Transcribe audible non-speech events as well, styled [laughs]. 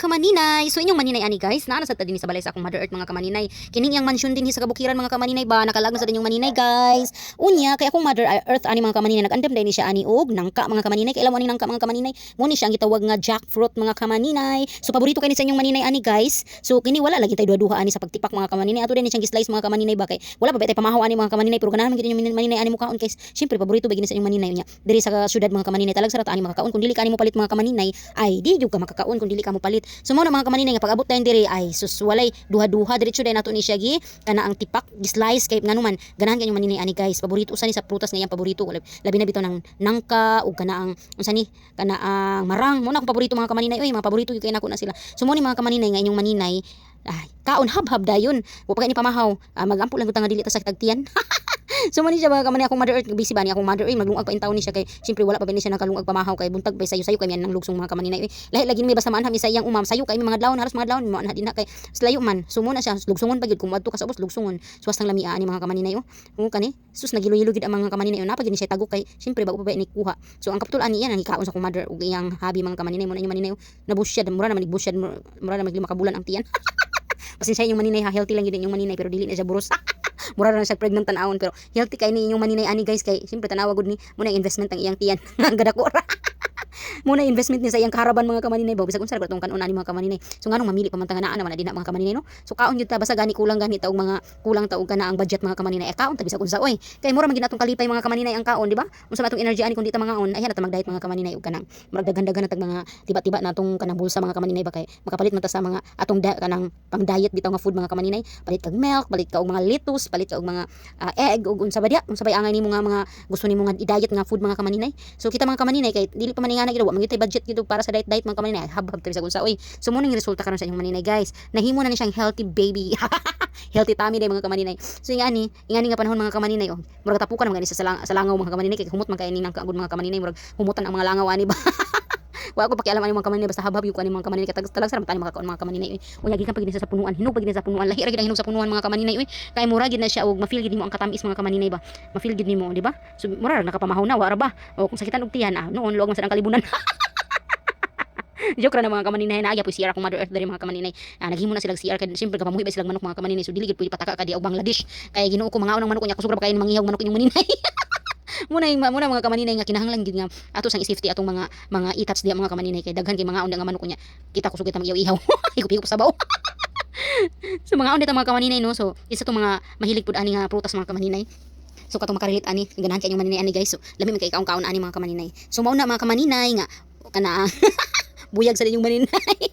kamaninay. So inyong maninay ani guys, naa na sa din sa balay sa akong Mother Earth mga kamaninay. Kining yang mansion din sa kabukiran mga kamaninay ba nakalag na sa dinyong maninay guys. Unya kay akong Mother Earth ani mga kamaninay nagandam dai ni siya ani og nangka mga kamaninay. Kailan mo ani nangka mga kamaninay? Mo ni siya ang gitawag nga jackfruit mga kamaninay. So paborito kay ni sa inyong maninay ani guys. So kini wala lagi tay duha-duha ani sa pagtipak mga kamaninay. Ato din ni siyang slice mga kamaninay ba kay wala pa ba tay pamahaw ani mga kamaninay pero ganahan man gid inyong maninay ani mo kaon kay syempre paborito ba gid ni sa inyong maninay unya. Diri sa syudad mga kamaninay talag sarata ani makakaon kun dili ka ani mo palit mga kamaninay ay di jud ka makakaon kun dili ka mo palit. So mo na mga kamaninay nga pag-abot dayon diri ay sus walay duha-duha diretso dayon nato ni siya gi kana ang tipak gi-slice kay nganuman ganahan kay maninay ani guys. Paborito usa ni sa prutas nga iyang paborito labi na bitaw ng nangka ug kana ang unsa ni kana ang marang mo na akong paborito mga kamaninay oy mga paborito gyud kay nako na sila. So mo ni mga kamaninay nga inyong maninay ay kaon hab-hab dayon. Wa pa pamahaw. Ah, magampo lang gud nga dili ta sa tagtiyan. [laughs] [laughs] so man siya mga kamani akong mother earth. Busy ba ni akong mother earth? Maglungag pa in taon ni siya kay syempre wala pa ba ni siya nakalungag pamahaw kay buntag pa sayo sayo kay miyan nang lugsong mga kamani na lahi lagi may basta maanham isa iyang umam sayo kay mga dlaon halos mga dlaon mo na din na kay slayo man. So muna siya lugsongon pa gyud kung adto ka sa ubos lugsongon suwas nang lamia ni mga kamani na yo kung kani. Sus nagilo-ilo gid ang mga kamani na yo napagid ni siya tago kay syempre bago pa ba ni kuha. So ang kapitulan niya nang ikaon sa akong mother ug iyang habi mga kamani na mo na inyong maninayo nabusyad mura na manigbusyad mura na maglima ka bulan ang tiyan. [laughs] Pasensya inyong maninay ha healthy lang gid inyong maninay pero dili na siya buros [laughs] mura na siya pregnant tanawon pero healthy kay ni inyong maninay ani guys kay siyempre tanawa gud ni muna investment ang iyang tiyan. [laughs] Ang gadako ra muna investment ni sa iyang karaban mga kamaninay. Ba bisag unsa ra tong kanon ani mga kamaninay. So nganong mamili pa man tanga naa naman na din na mga kamaninay no? So kaon gyud ta basta gani kulang gani taog mga kulang taog kana ang budget mga kamaninay. E kaon ta bisag unsa oy. Kay mura man gid natong kalipay mga kamaninay ang kaon di ba? Unsa matong energy ani kun di ta mga on. Ay na ta mag-diet mga kamaninay ug kanang murag daghan-daghan na tag mga tiba-tiba natong kanang bulsa mga kamaninay. Ba kay makapalit man ta sa mga atong da, kanang pang diet bitaw nga food mga kamaninay. Palit kag milk palit ka og mga lettuce palit ka og mga ah, egg ug unsa ba dia unsa ba angay nimo nga mga gusto nimo nga i-diet nga food mga kamaninay. So kita mga kamaninay kay dili pa maningana gid wa man budget gid para sa diet diet mga kamaninay hab-hab tabi sa unsa oy so mo ning resulta karon sa inyong maninay guys. Nahimo na ni siyang healthy baby. [laughs] Healthy tummy day mga kamaninay. So ingani ingani nga panahon mga kamaninay oh murag tapukan man gani sa, salang, sa mga kamaninay kay humot man kay nang kaagod mga kamaninay murag humutan ang mga langaw ani ba [laughs] Wa ako pakialam ani mga kamaninay basta habab yung ani mga kamaninay kay talag talag sa tani makakaon mga kamaninay oy unya gikan pag sa punuan hinog pag sa punuan lahi ra gid ang hinog sa punuan mga kamaninay oy kay mura gid na siya og ma-feel gid nimo ang katamis mga kamaninay ba? Ma-feel gid nimo di ba? So mura ra nakapamahaw na wa ra ba? O kung sakitan og tiyan ah noon luwag man sa kalibunan. [laughs] Joke ra na mga kamaninay na agya po CR akong mother earth dari mga kamaninay ah, naghimo na silang CR kay siyempre kapamuhi ba silang manok mga kamaninay so dili gid pwede pataka ka di og Bangladesh kay Ginoo ko mga unang manok nya kusog ra kay mangihaw manok inyong maninay [laughs] muna yung muna mga kamaninay nga kinahanglan gid nga ato sang safety atong mga mga itats diya mga kamaninay kay daghan kay mga unda nga manok nya kita kusog kita magihaw-ihaw higup-higup [laughs] sa baw [laughs] so mga unda mga kamaninay no so isa to mga mahilig pud ani nga prutas mga kamaninay So katong makarilit ani, ganahan kay maninay ani guys. So lami man kay kaon-kaon ani mga kamaninay. So mauna mga kamaninay nga kana [laughs] buyag sa inyong maninay.